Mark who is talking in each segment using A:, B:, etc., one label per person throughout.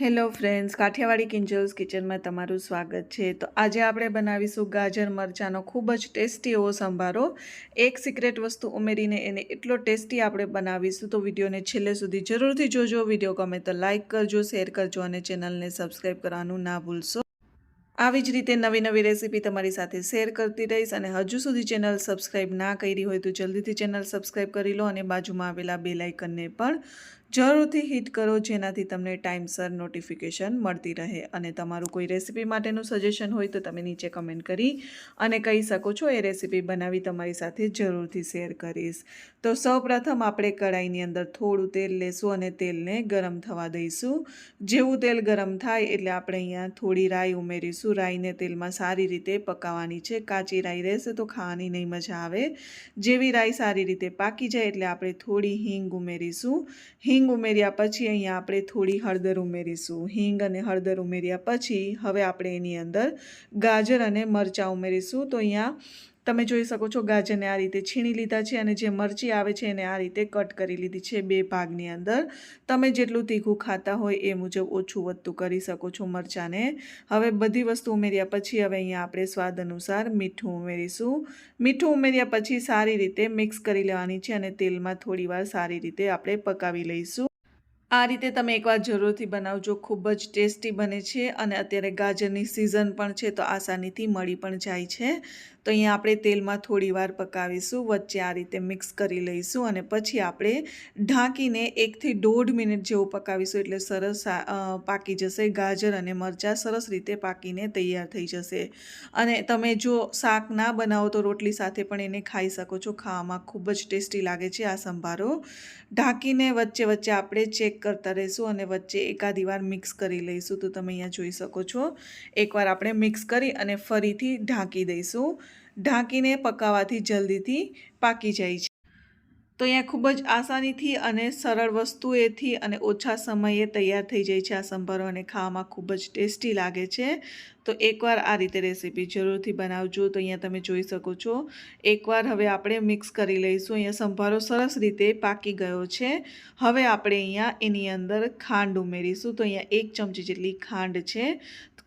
A: Hello friends, Kathiawadi કિંજલ્સ કિચનમાં તમારું સ્વાગત છે. તો આજે આપણે બનાવીશું ગાજર મરચાંનો ખૂબ જ ટેસ્ટી એવો સંભારો. એક સિક્રેટ વસ્તુ ઉમેરીને એને એટલો ટેસ્ટી આપણે બનાવીશું તો વિડીયોને છેલ્લે સુધી જરૂરથી જોજો. વીડિયો ગમે તો લાઇક કરજો, શેર કરજો અને ચેનલને સબસ્ક્રાઈબ કરવાનું ના ભૂલશો. આવી જ રીતે નવી નવી રેસીપી તમારી સાથે શેર કરતી રહીશ અને હજુ સુધી ચેનલ સબસ્ક્રાઈબ ના કરી હોય તો જલ્દીથી ચેનલ સબસ્ક્રાઈબ કરી લો અને બાજુમાં આવેલા બે લાઇકનને પણ જરૂરથી હિટ કરો, જેનાથી તમને ટાઈમસર નોટિફિકેશન મળતી રહે. અને તમારું કોઈ રેસીપી માટેનું સજેશન હોય તો તમે નીચે કમેન્ટ કરી અને કહી શકો છો, એ રેસીપી બનાવી તમારી સાથે જરૂરથી શેર કરીશ. તો સૌપ્રથમ આપણે કઢાઈની અંદર થોડું તેલ લેશું અને તેલને ગરમ થવા દઈશું. જેવું તેલ ગરમ થાય એટલે આપણે અહીંયા થોડી રાઈ ઉમેરીશું. રાઈને તેલમાં સારી રીતે પકાવવાની છે. કાચી રાઈ રહેશે તો ખાવાની નહીં મજા આવે. જેવી રાઈ સારી રીતે પાકી જાય એટલે આપણે થોડી હિંગ ઉમેરીશું. હિંગ ઉમેર્યા પછી અહીંયા આપણે થોડી હળદર ઉમેરીશું. હિંગ અને હળદર ઉમેર્યા પછી હવે આપણે એની અંદર ગાજર અને મરચાં ઉમેરીશું. તો અહીંયા તમે જોઈ શકો છો ગાજરને આ રીતે છીણી લીધા છે અને જે મરચી આવે છે એને આ રીતે કટ કરી લીધી છે બે ભાગની અંદર. તમે જેટલું તીખું ખાતા હોય એ મુજબ ઓછું વધતું કરી શકો છો મરચાંને. હવે બધી વસ્તુ ઉમેર્યા પછી હવે અહીંયા આપણે સ્વાદ અનુસાર મીઠું ઉમેરીશું. મીઠું ઉમેર્યા પછી સારી રીતે મિક્સ કરી લેવાની છે અને તેલમાં થોડીવાર સારી રીતે આપણે પકાવી લઈશું. આ રીતે તમે એકવાર જરૂરથી બનાવજો. ખૂબ જ ટેસ્ટી બને છે અને અત્યારે ગાજરની સિઝન પણ છે તો આસાનીથી મળી પણ જાય છે. તો અહીંયા આપણે તેલમાં થોડી વાર પકાવીશું, વચ્ચે આ રીતે મિક્સ કરી લઈશું અને પછી આપણે ઢાંકીને એકથી દોઢ મિનિટ જેવું પકાવીશું એટલે સરસ પાકી જશે ગાજર અને મરચાં સરસ રીતે પાકીને તૈયાર થઈ જશે. અને તમે જો શાક ના બનાવો તો રોટલી સાથે પણ એને ખાઈ શકો છો. ખાવામાં ખૂબ જ ટેસ્ટી લાગે છે આ સંભારો. ઢાંકીને વચ્ચે વચ્ચે આપણે કરતા રહીશું અને વચ્ચે એકાદી વાર મિક્સ કરી લઈશું. તો તમે અહીંયા જોઈ શકો છો. એકવાર આપણે મિક્સ કરી અને ફરીથી ઢાંકી દઈશું. ઢાંકીને પકાવવાથી જલ્દીથી પાકી જાય છે. તો અહીંયા ખૂબ જ આસાનીથી અને સરળ વસ્તુએથી અને ઓછા સમયે તૈયાર થઈ જાય છે આ સંભારો અને ખાવામાં ખૂબ જ ટેસ્ટી લાગે છે. તો એકવાર આ રીતે રેસીપી જરૂરથી બનાવજો તો અહીંયા તમે જોઈ શકો છો. એકવાર હવે આપણે મિક્સ કરી લઈશું. અહીંયા સંભારો સરસ રીતે પાકી ગયો છે. હવે આપણે અહીંયા એની અંદર ખાંડ ઉમેરીશું. તો અહીંયા એક ચમચી જેટલી ખાંડ છે.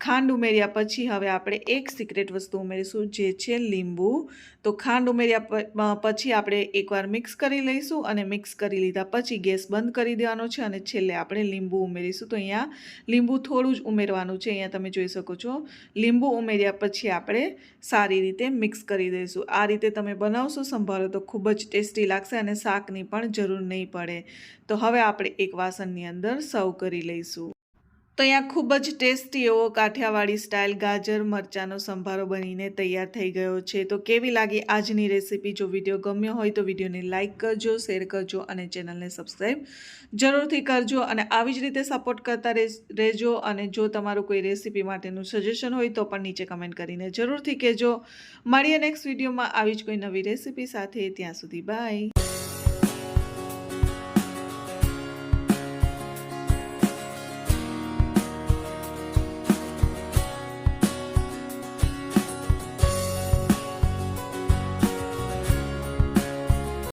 A: ખાંડ ઉમેર્યા પછી હવે આપણે એક સિક્રેટ વસ્તુ ઉમેરીશું જે છે લીંબુ. તો ખાંડ ઉમેર્યા પછી આપણે એકવાર મિક્સ કરી લઈશું અને મિક્સ કરી લીધા પછી ગેસ બંધ કરી દેવાનો છે અને છેલ્લે આપણે લીંબુ ઉમેરીશું. તો અહીંયા લીંબુ થોડું જ ઉમેરવાનું છે. અહીંયા તમે જોઈ શકો છો. લીંબુ ઉમેર્યા પછી આપણે સારી રીતે મિક્સ કરી દઈશું. આ રીતે તમે બનાવશો, સંભારો તો ખૂબ જ ટેસ્ટી લાગશે અને શાકની પણ જરૂર નહીં પડે. તો હવે આપણે એક વાસણની અંદર સર્વ કરી લઈશું. તો અહીંયા ખૂબ જ ટેસ્ટી એવો કાઠિયાવાડી સ્ટાઇલ ગાજર મરચાંનો સંભારો બનીને તૈયાર થઈ ગયો છે. તો કેવી લાગી આજની રેસીપી? જો વીડિયો ગમ્યો હોય તો વિડીયોને લાઇક કરજો, શેર કરજો અને ચેનલને સબસ્ક્રાઈબ જરૂરથી કરજો અને આવી જ રીતે સપોર્ટ કરતા રહેજો અને જો તમારું કોઈ રેસીપી માટેનું સજેશન હોય તો પણ નીચે કમેન્ટ કરીને જરૂરથી કહેજો. મળીએ નેક્સ્ટ વિડીયોમાં. આવી જ કોઈ નવી રેસીપી સાથે. ત્યાં સુધી બાય.